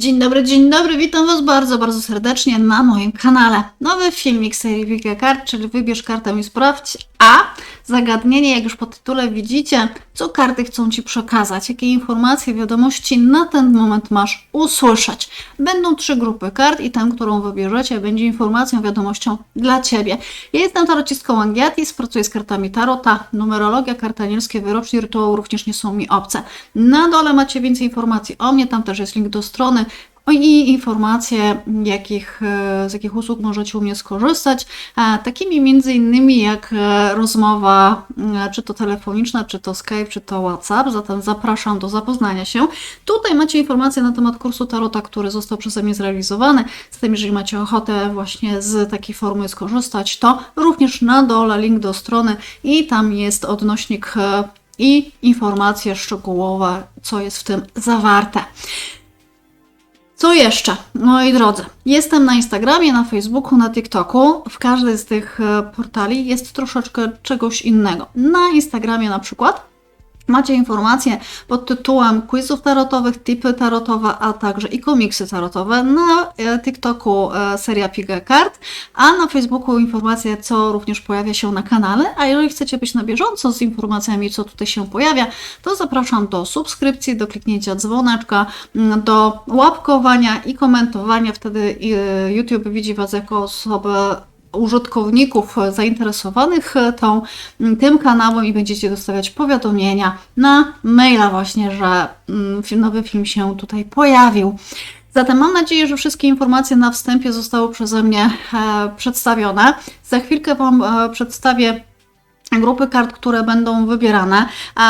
Dzień dobry, dzień dobry, witam Was bardzo, bardzo serdecznie na moim kanale. Nowy filmik serii Wika Kart, czyli wybierz kartę i sprawdź, a zagadnienie, jak już po tytule widzicie, co karty chcą Ci przekazać, jakie informacje, wiadomości na ten moment masz usłyszeć. Będą trzy grupy kart i tę, którą wybierzecie, będzie informacją, wiadomością dla Ciebie. Ja jestem tarocistką Angiatis, pracuję z kartami Tarota, numerologia, karty anielskie, wyrocznie rytuał również nie są mi obce. Na dole macie więcej informacji o mnie, tam też jest link do strony, i informacje, jakich, e, z jakich usług możecie u mnie skorzystać, takimi między innymi jak e, rozmowa, e, czy to telefoniczna, czy to Skype, czy to WhatsApp, zatem zapraszam do zapoznania się. Tutaj macie informacje na temat kursu Tarota, który został przeze mnie zrealizowany, zatem jeżeli macie ochotę właśnie z takiej formy skorzystać, to również na dole link do strony i tam jest odnośnik i informacje szczegółowe, co jest w tym zawarte. Co jeszcze, moi drodzy? Jestem na Instagramie, na Facebooku, na TikToku. W każdej z tych e, portali jest troszeczkę czegoś innego. Na Instagramie na przykład macie informacje pod tytułem quizów tarotowych, tipy tarotowe, a także i komiksy tarotowe. Na e, TikToku e, seria Piga Kart, a na Facebooku informacje, co również pojawia się na kanale. A jeżeli chcecie być na bieżąco z informacjami, co tutaj się pojawia, to zapraszam do subskrypcji, do kliknięcia dzwoneczka, mm, do łapkowania i komentowania. Wtedy e, YouTube widzi Was jako osobę użytkowników zainteresowanych tą, tym kanałem i będziecie dostawać powiadomienia na maila właśnie, że nowy film się tutaj pojawił. Zatem mam nadzieję, że wszystkie informacje na wstępie zostały przeze mnie e, przedstawione. Za chwilkę Wam e, przedstawię grupy kart, które będą wybierane.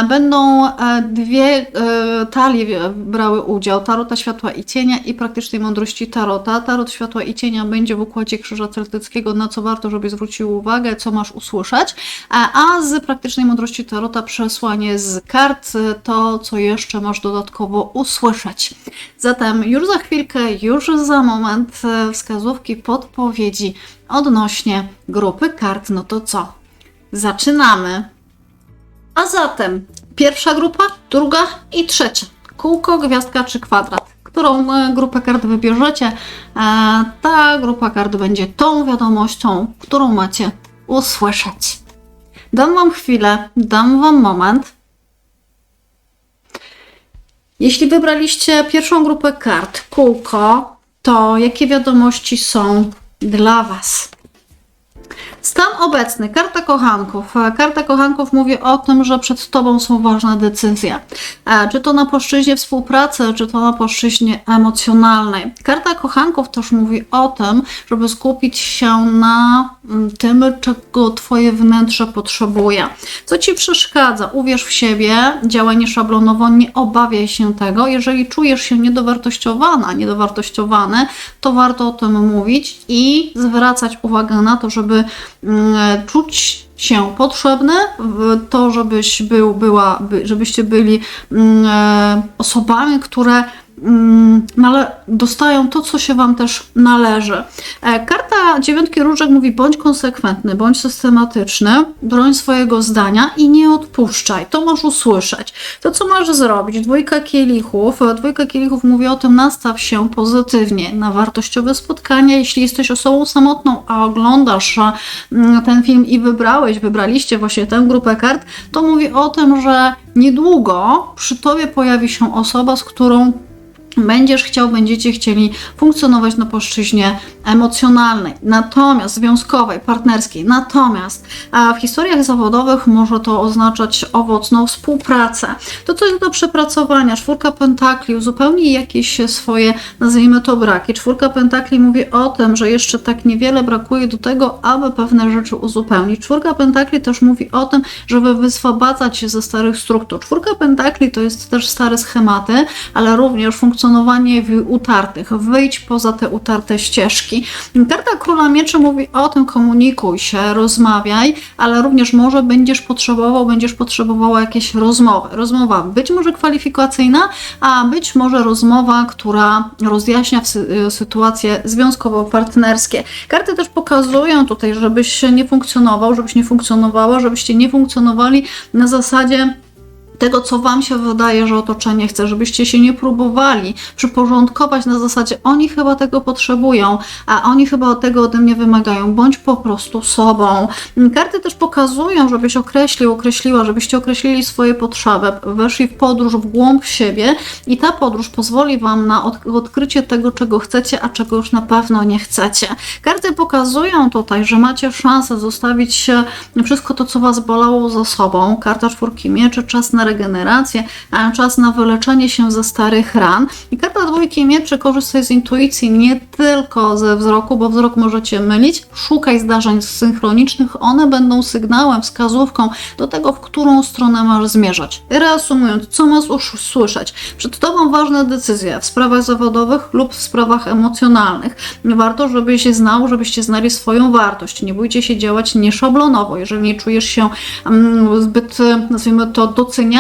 Będą e, dwie e, talie brały udział, Tarota Światła i Cienia i Praktycznej Mądrości Tarota. Tarot Światła i Cienia będzie w układzie Krzyża Celtyckiego, na co warto, żeby zwrócił uwagę, co masz usłyszeć. A, z Praktycznej Mądrości Tarota przesłanie z kart, e, to co jeszcze masz dodatkowo usłyszeć. Zatem już za chwilkę, już za moment wskazówki, podpowiedzi odnośnie grupy kart. No to co? Zaczynamy. A zatem pierwsza grupa, druga i trzecia. Kółko, gwiazdka czy kwadrat. Którą e, grupę kart wybierzecie, e, ta grupa kart będzie tą wiadomością, którą macie usłyszeć. Dam Wam chwilę, dam Wam moment. Jeśli wybraliście pierwszą grupę kart, kółko, to jakie wiadomości są dla Was? Stan obecny, karta kochanków. E, Karta kochanków mówi o tym, że przed Tobą są ważne decyzje. E, Czy to na płaszczyźnie współpracy, czy to na płaszczyźnie emocjonalnej. Karta kochanków też mówi o tym, żeby skupić się na mm, tym, czego Twoje wnętrze potrzebuje. Co Ci przeszkadza? Uwierz w siebie, działaj nieszablonowo, nie obawiaj się tego. Jeżeli czujesz się niedowartościowana, niedowartościowany, to warto o tym mówić i zwracać uwagę na to, żeby czuć się potrzebny, w to, żebyś był, była, by, żebyście byli mm, e, osobami, które mm, nale- dostają to, co się Wam też należy. E, Karta dziewiątki różek mówi bądź konsekwentny, bądź systematyczny, broń swojego zdania i nie odpuszczaj. To masz usłyszeć. To, co masz zrobić? Dwójka kielichów. E, Dwójka kielichów mówi o tym, nastaw się pozytywnie na wartościowe spotkania. Jeśli jesteś osobą samotną, a oglądasz e, mm, ten film i wybrałeś, wybraliście właśnie tę grupę kart, to mówi o tym, że niedługo przy Tobie pojawi się osoba, z którą będziesz chciał, będziecie chcieli funkcjonować na płaszczyźnie emocjonalnej, natomiast związkowej, partnerskiej. Natomiast a w historiach zawodowych może to oznaczać owocną współpracę. To coś do przepracowania. Czwórka pentakli uzupełni jakieś swoje, nazwijmy to braki. Czwórka pentakli mówi o tym, że jeszcze tak niewiele brakuje do tego, aby pewne rzeczy uzupełnić. Czwórka pentakli też mówi o tym, żeby wyswobadzać się ze starych struktur. Czwórka pentakli to jest też stare schematy, ale również funkcjonowanie w utartych. Wyjdź poza te utarte ścieżki. Karta Króla Mieczy mówi o tym, komunikuj się, rozmawiaj, ale również może będziesz potrzebował, będziesz potrzebowała jakiejś rozmowy. Rozmowa być może kwalifikacyjna, a być może rozmowa, która rozjaśnia sy- sytuacje związkowo-partnerskie. Karty też pokazują tutaj, żebyś nie funkcjonował, żebyś nie funkcjonowała, żebyście nie funkcjonowali na zasadzie tego, co Wam się wydaje, że otoczenie chce, żebyście się nie próbowali przyporządkować na zasadzie oni chyba tego potrzebują, a oni chyba tego ode mnie wymagają, bądź po prostu sobą. Karty też pokazują, żebyś określił, określiła, żebyście określili swoje potrzeby, weszli w podróż w głąb siebie i ta podróż pozwoli Wam na od, odkrycie tego, czego chcecie, a czego już na pewno nie chcecie. Karty pokazują tutaj, że macie szansę zostawić wszystko to, co Was bolało za sobą. Karta czwórki mieczy, czas na regenerację, a czas na wyleczenie się ze starych ran. I karta dwójki mieczy korzystaj z intuicji, nie tylko ze wzroku, bo wzrok możecie mylić. Szukaj zdarzeń synchronicznych, one będą sygnałem, wskazówką do tego, w którą stronę masz zmierzać. Reasumując, co masz usłyszeć? Przed Tobą ważne decyzje w sprawach zawodowych lub w sprawach emocjonalnych. Warto, żebyś znał, żebyście znali swoją wartość. Nie bójcie się działać nieszablonowo. Jeżeli nie czujesz się um, zbyt, nazwijmy to,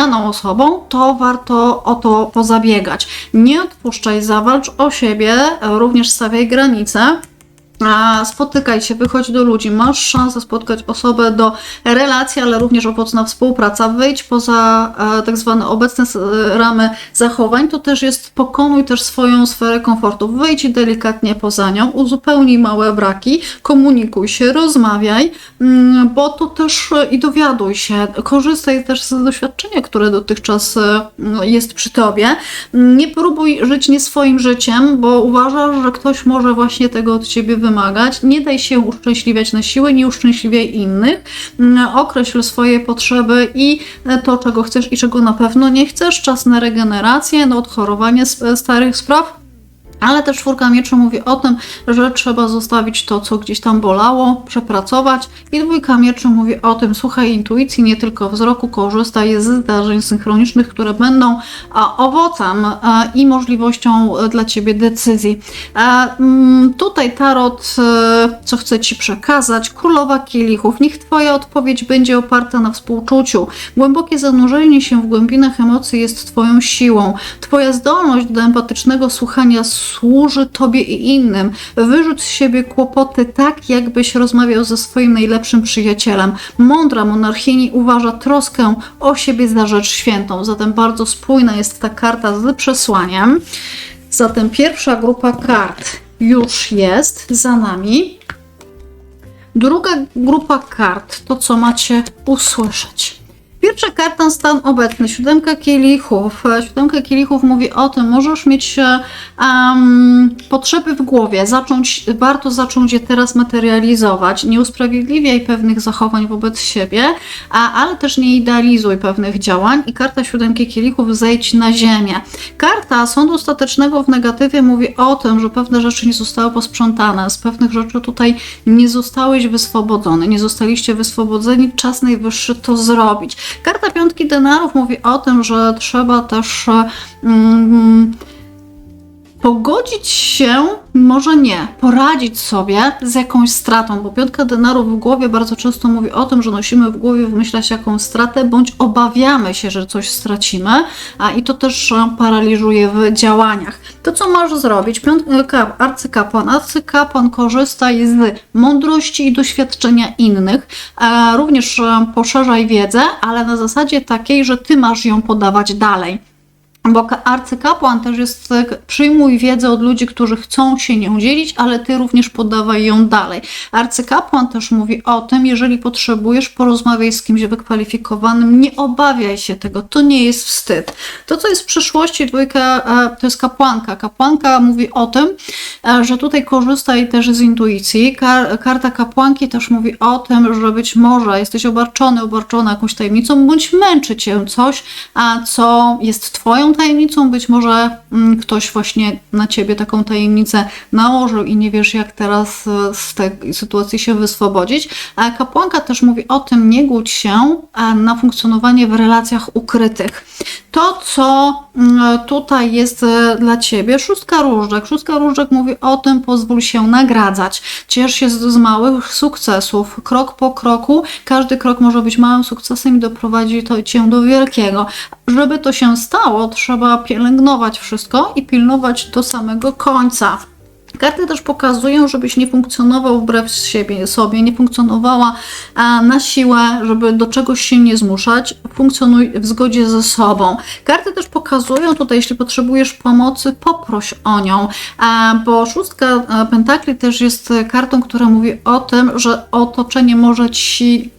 docenianą osobą, to warto o to pozabiegać. Nie odpuszczaj, zawalcz o siebie, również stawiaj granice. Spotykaj się, wychodź do ludzi, masz szansę spotkać osobę do relacji, ale również owocna współpraca. Wyjdź poza e, tak zwane obecne s- ramy zachowań, to też jest pokonuj też swoją sferę komfortu. Wyjdź delikatnie poza nią, uzupełnij małe braki, komunikuj się, rozmawiaj, mm, bo to też e, i dowiaduj się, korzystaj też z doświadczenia, które dotychczas e, jest przy tobie. Nie próbuj żyć nie swoim życiem, bo uważasz, że ktoś może właśnie tego od ciebie wymagać. Nie daj się uszczęśliwiać na siłę, nie uszczęśliwiaj innych. Mm, Określ swoje potrzeby i e, to, czego chcesz i czego na pewno nie chcesz. Czas na regenerację, na odchorowanie starych spraw. Ale też czwórka mieczy mówi o tym, że trzeba zostawić to, co gdzieś tam bolało, przepracować. I dwójka mieczy mówi o tym, słuchaj intuicji, nie tylko wzroku, korzystaj z zdarzeń synchronicznych, które będą owocem a, i możliwością e, dla Ciebie decyzji. A, mm, tutaj tarot, e, co chce Ci przekazać, królowa kielichów. Niech Twoja odpowiedź będzie oparta na współczuciu. Głębokie zanurzenie się w głębinach emocji jest Twoją siłą. Twoja zdolność do empatycznego słuchania służy Tobie i innym. Wyrzuć z siebie kłopoty tak, jakbyś rozmawiał ze swoim najlepszym przyjacielem. Mądra monarchini uważa troskę o siebie za rzecz świętą. Zatem bardzo spójna jest ta karta z przesłaniem. Zatem pierwsza grupa kart już jest za nami. Druga grupa kart to, co macie usłyszeć. Pierwsza karta stan obecny, siódemka kielichów. Siódemka kielichów mówi o tym, możesz mieć em, potrzeby w głowie, zacząć, warto zacząć je teraz materializować. Nie usprawiedliwiaj pewnych zachowań wobec siebie, a, ale też nie idealizuj pewnych działań. I karta siódemki kielichów zejdź na ziemię. Karta sądu ostatecznego w negatywie mówi o tym, że pewne rzeczy nie zostały posprzątane, z pewnych rzeczy tutaj nie zostałeś wyswobodzony, nie zostaliście wyswobodzeni, czas najwyższy to zrobić. Karta piątki denarów mówi o tym, że trzeba też mm, pogodzić się, może nie, poradzić sobie z jakąś stratą, bo piątka denarów w głowie bardzo często mówi o tym, że nosimy w głowie w myślach jakąś stratę, bądź obawiamy się, że coś stracimy, a i to też e, paraliżuje w działaniach. To, co masz zrobić, piątka, arcykapłan, arcykapłan korzystaj z mądrości i doświadczenia innych, e, również e, poszerzaj wiedzę, ale na zasadzie takiej, że ty masz ją podawać dalej. Bo ka- arcykapłan też jest, tak, przyjmuj wiedzę od ludzi, którzy chcą się nią dzielić, ale ty również podawaj ją dalej. Arcykapłan też mówi o tym, jeżeli potrzebujesz, porozmawiaj z kimś wykwalifikowanym, nie obawiaj się tego, to nie jest wstyd. To, co jest w przyszłości, dwójka, e, to jest kapłanka. Kapłanka mówi o tym, e, że tutaj korzystaj też z intuicji. Kar- karta kapłanki też mówi o tym, że być może jesteś obarczony, obarczona jakąś tajemnicą, bądź męczy cię coś, a co jest twoją tajemnicą, być może mm, ktoś właśnie na ciebie taką tajemnicę nałożył i nie wiesz, jak teraz e, z tej sytuacji się wyswobodzić. A kapłanka też mówi o tym, nie głódź się na funkcjonowanie w relacjach ukrytych. To, co mm, tutaj jest e, dla ciebie, szóstka różdżek. Szóstka różdżek mówi o tym, pozwól się nagradzać. Ciesz się z, z małych sukcesów, krok po kroku. Każdy krok może być małym sukcesem i doprowadzi to cię do wielkiego. Żeby to się stało, trzeba pielęgnować wszystko i pilnować do samego końca. Karty też pokazują, żebyś nie funkcjonował wbrew siebie, sobie, nie funkcjonowała na siłę, żeby do czegoś się nie zmuszać. Funkcjonuj w zgodzie ze sobą. Karty też pokazują tutaj, jeśli potrzebujesz pomocy, poproś o nią, bo szóstka a, pentakli też jest kartą, która mówi o tym, że otoczenie może ci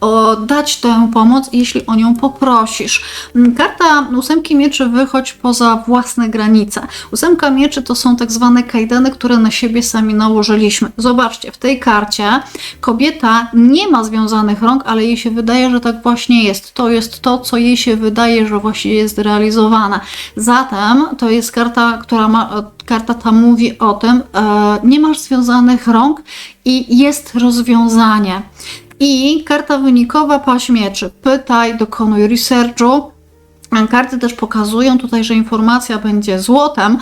o, dać tę pomoc, jeśli o nią poprosisz. Mm, Karta ósemki mieczy wychodź poza własne granice. Ósemka mieczy to są tak zwane kajdany, które na siebie sami nałożyliśmy. Zobaczcie, w tej karcie kobieta nie ma związanych rąk, ale jej się wydaje, że tak właśnie jest. To jest to, co jej się wydaje, że właśnie jest realizowane. Zatem to jest karta, która ma karta ta mówi o tym, e, nie masz związanych rąk i jest rozwiązanie. I karta wynikowa paść mieczy. Pytaj, dokonuj researchu. Karty też pokazują tutaj, że informacja będzie złotem,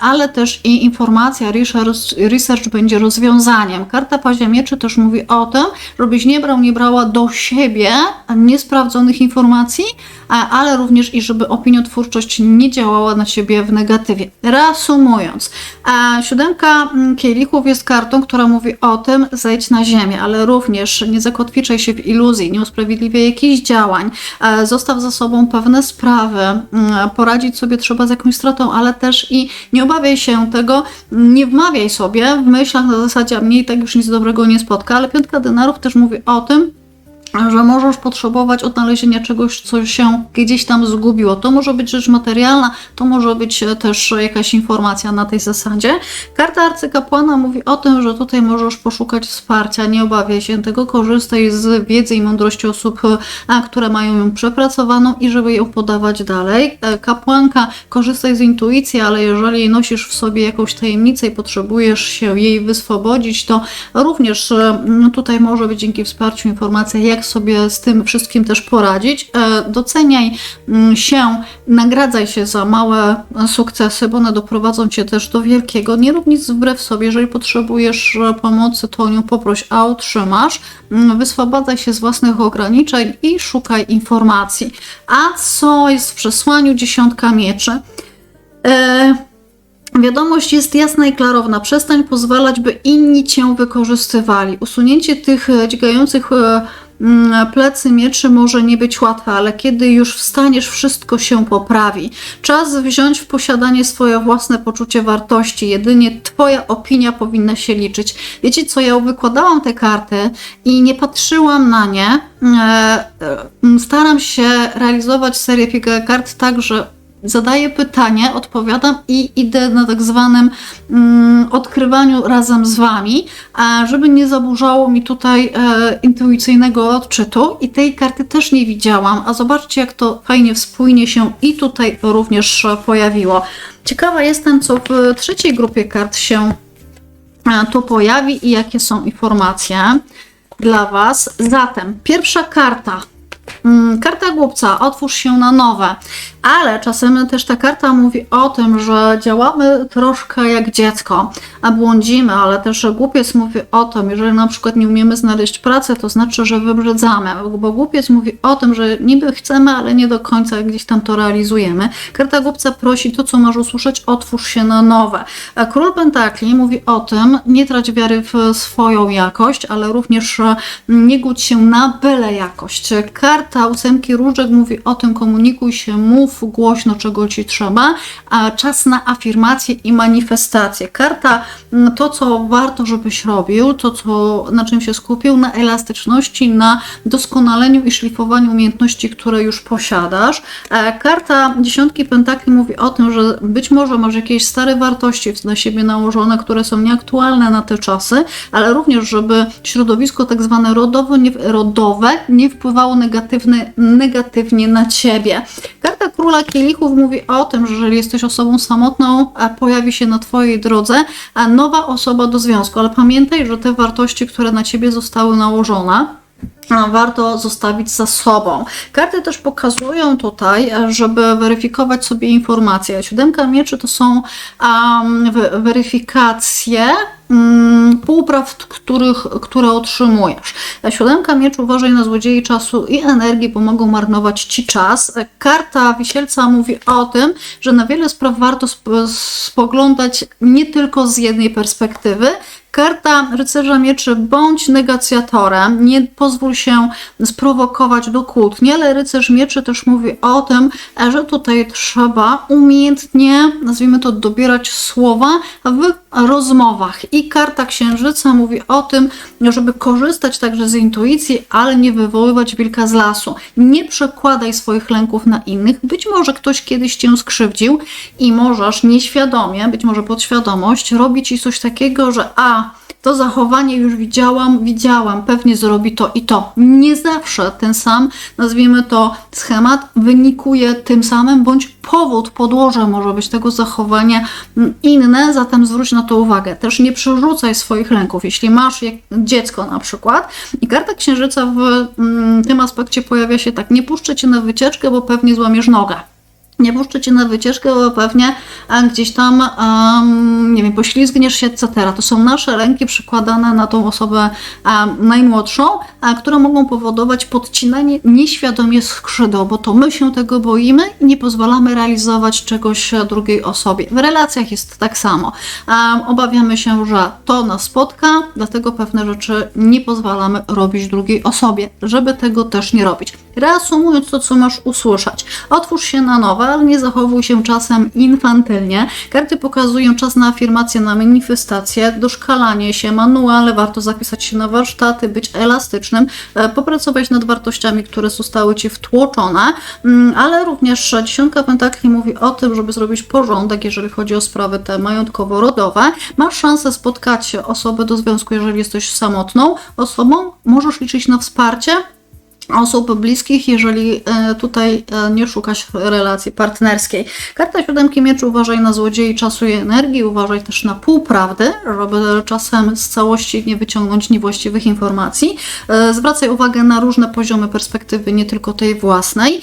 ale też i informacja, research, research będzie rozwiązaniem. Karta pazia mieczy też mówi o tym, żebyś nie brał, nie brała do siebie niesprawdzonych informacji, ale również i żeby opiniotwórczość nie działała na ciebie w negatywie. Reasumując, siódemka mm, kielichów jest kartą, która mówi o tym, zejdź na ziemię, ale również nie zakotwiczaj się w iluzji, nie usprawiedliwiaj jakichś działań, zostaw za sobą pewne sprawy, mm, poradzić sobie trzeba z jakąś stratą, ale też i nie obawiaj się tego, nie wmawiaj sobie w myślach na zasadzie, a mnie tak już nic dobrego nie spotka, ale piątka denarów też mówi o tym, że możesz potrzebować odnalezienia czegoś, co się gdzieś tam zgubiło. To może być rzecz materialna, to może być e, też jakaś informacja na tej zasadzie. Karta arcykapłana mówi o tym, że tutaj możesz poszukać wsparcia, nie obawiaj się tego, korzystaj z wiedzy i mądrości osób, e, które mają ją przepracowaną i żeby ją podawać dalej. E, Kapłanka, korzystaj z intuicji, ale jeżeli nosisz w sobie jakąś tajemnicę i potrzebujesz się jej wyswobodzić, to również tutaj może być dzięki wsparciu informacja, jak sobie z tym wszystkim też poradzić. E, Doceniaj mm, się, nagradzaj się za małe sukcesy, bo one doprowadzą cię też do wielkiego. Nie rób nic wbrew sobie. Jeżeli potrzebujesz e, pomocy, to o nią poproś, a otrzymasz. Mm, Wyswobadzaj się z własnych ograniczeń i szukaj informacji. A co jest w przesłaniu dziesiątka mieczy? E, Wiadomość jest jasna i klarowna. Przestań pozwalać, by inni cię wykorzystywali. Usunięcie tych dźgających e, plecy mieczy może nie być łatwe, ale kiedy już wstaniesz, wszystko się poprawi. Czas wziąć w posiadanie swoje własne poczucie wartości. Jedynie Twoja opinia powinna się liczyć. Wiecie co, ja wykładałam te karty i nie patrzyłam na nie. E, e, Staram się realizować serię kart tak, że zadaję pytanie, odpowiadam i idę na tak zwanym mm, odkrywaniu razem z Wami, a żeby nie zaburzało mi tutaj e, intuicyjnego odczytu i tej karty też nie widziałam, a zobaczcie jak to fajnie spójnie się i tutaj również pojawiło. Ciekawa jestem, co w trzeciej grupie kart się e, tu pojawi i jakie są informacje dla Was. Zatem, pierwsza karta. Mm, Karta głupca, otwórz się na nowe, ale czasem też ta karta mówi o tym, że działamy troszkę jak dziecko, a błądzimy, ale też głupiec mówi o tym, jeżeli na przykład nie umiemy znaleźć pracy, to znaczy, że wybrzydzamy, bo głupiec mówi o tym, że niby chcemy, ale nie do końca gdzieś tam to realizujemy. Karta głupca prosi to, co masz usłyszeć, otwórz się na nowe. A Król Pentakli mówi o tym, nie trać wiary w swoją jakość, ale również nie gódź się na byle jakość. Karta ósemki różek mówi o tym, komunikuj się, mów głośno, czego ci trzeba, a czas na afirmację i manifestację. Karta mm, to, co warto, żebyś robił, to, co, na czym się skupił, na elastyczności, na doskonaleniu i szlifowaniu umiejętności, które już posiadasz. E, Karta dziesiątki pentakli mówi o tym, że być może masz jakieś stare wartości na siebie nałożone, które są nieaktualne na te czasy, ale również, żeby środowisko tak zwane rodowe nie, rodowe nie wpływało negatywnie na ciebie. Karta króla kielichów mówi o tym, że jeżeli jesteś osobą samotną, a pojawi się na twojej drodze a nowa osoba do związku, ale pamiętaj, że te wartości, które na ciebie zostały nałożone, warto zostawić za sobą. Karty też pokazują tutaj, e, żeby weryfikować sobie informacje. Siódemka mieczy to są um, weryfikacje mm, półpraw, których, które otrzymujesz. A Siódemka mieczy uważaj na złodziei czasu i energii, bo mogą marnować ci czas. E, Karta wisielca mówi o tym, że na wiele spraw warto sp- spoglądać nie tylko z jednej perspektywy, Karta rycerza mieczy bądź negacjatorem, nie pozwól się sprowokować do kłótni, ale rycerz mieczy też mówi o tym, że tutaj trzeba umiejętnie, nazwijmy to, dobierać słowa w rozmowach. I karta księżyca mówi o tym, żeby korzystać także z intuicji, ale nie wywoływać wilka z lasu. Nie przekładaj swoich lęków na innych. Być może ktoś kiedyś cię skrzywdził i możesz nieświadomie, być może podświadomość, robić ci coś takiego, że a, to zachowanie już widziałam, widziałam, pewnie zrobi to i to. Nie zawsze ten sam, nazwijmy to schemat, wynikuje tym samym, bądź powód, podłoże może być tego zachowania mm, inne, zatem zwróć na to uwagę. Też nie przerzucaj swoich lęków. Jeśli masz dziecko na przykład i karta księżyca w mm, tym aspekcie pojawia się tak, nie puszczę cię na wycieczkę, bo pewnie złamiesz nogę nie puszczę cię na wycieczkę, bo pewnie gdzieś tam, um, nie wiem, poślizgniesz się, etc. To są nasze ręki przykładane na tą osobę a, najmłodszą, a, które mogą powodować podcinanie nieświadomie skrzydeł, bo to my się tego boimy i nie pozwalamy realizować czegoś drugiej osobie. W relacjach jest tak samo. Um, obawiamy się, że to nas spotka, dlatego pewne rzeczy nie pozwalamy robić drugiej osobie, żeby tego też nie robić. Reasumując to, co masz usłyszeć, otwórz się na nowe, ale nie zachowuj się czasem infantylnie. Karty pokazują czas na afirmację, na manifestację, doszkalanie się, manuale, warto zapisać się na warsztaty, być elastycznym, e, popracować nad wartościami, które zostały Ci wtłoczone, Mm, ale również dziesiątka pentakli mówi o tym, żeby zrobić porządek, jeżeli chodzi o sprawy te majątkowo-rodowe. Masz szansę spotkać osobę do związku, jeżeli jesteś samotną osobą, możesz liczyć na wsparcie, osób bliskich, jeżeli e, tutaj e, nie szukasz relacji partnerskiej. Karta siódemki mieczy uważaj na złodziei czasu i energii, uważaj też na półprawdy, żeby czasem z całości nie wyciągnąć niewłaściwych informacji. E, Zwracaj uwagę na różne poziomy perspektywy, nie tylko tej własnej.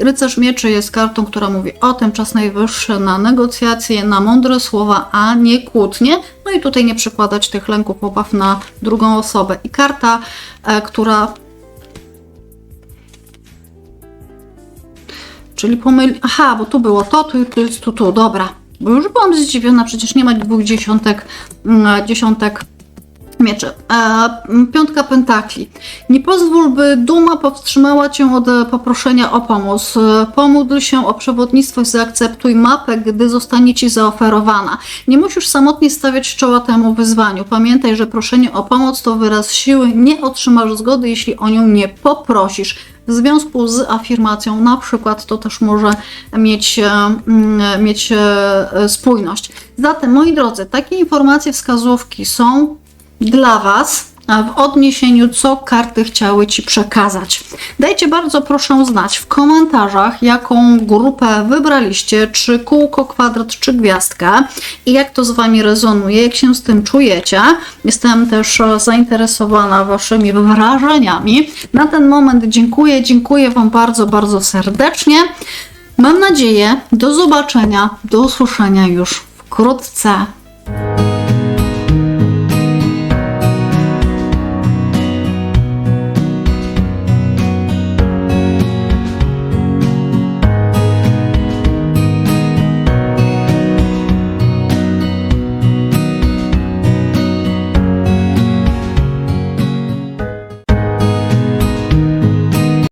Rycerz mieczy jest kartą, która mówi o tym, czas najwyższy na negocjacje, na mądre słowa, a nie kłótnie. No i tutaj nie przekładać tych lęków, obaw na drugą osobę. I karta, która Czyli pomyl... Aha, bo tu było to, tu, tu jest tu, tu, dobra. Bo już byłam zdziwiona, przecież nie ma dwóch dziesiątek, mm, dziesiątek mieczy. E, piątka pentakli. Nie pozwól, by duma powstrzymała cię od e, poproszenia o pomoc. E, Pomódl się o przewodnictwo i zaakceptuj mapę, gdy zostanie ci zaoferowana. Nie musisz samotnie stawiać czoła temu wyzwaniu. Pamiętaj, że proszenie o pomoc to wyraz siły. Nie otrzymasz zgody, jeśli o nią nie poprosisz. W związku z afirmacją, na przykład, to też może mieć, e, mm, mieć e, spójność. Zatem, moi drodzy, takie informacje, wskazówki są dla Was a w odniesieniu, co karty chciały Ci przekazać. Dajcie bardzo proszę znać w komentarzach, jaką grupę wybraliście, czy kółko, kwadrat, czy gwiazdkę i jak to z Wami rezonuje, jak się z tym czujecie. Jestem też e, zainteresowana Waszymi wrażeniami. Na ten moment dziękuję, dziękuję Wam bardzo, bardzo serdecznie. Mam nadzieję, do zobaczenia, do usłyszenia już wkrótce.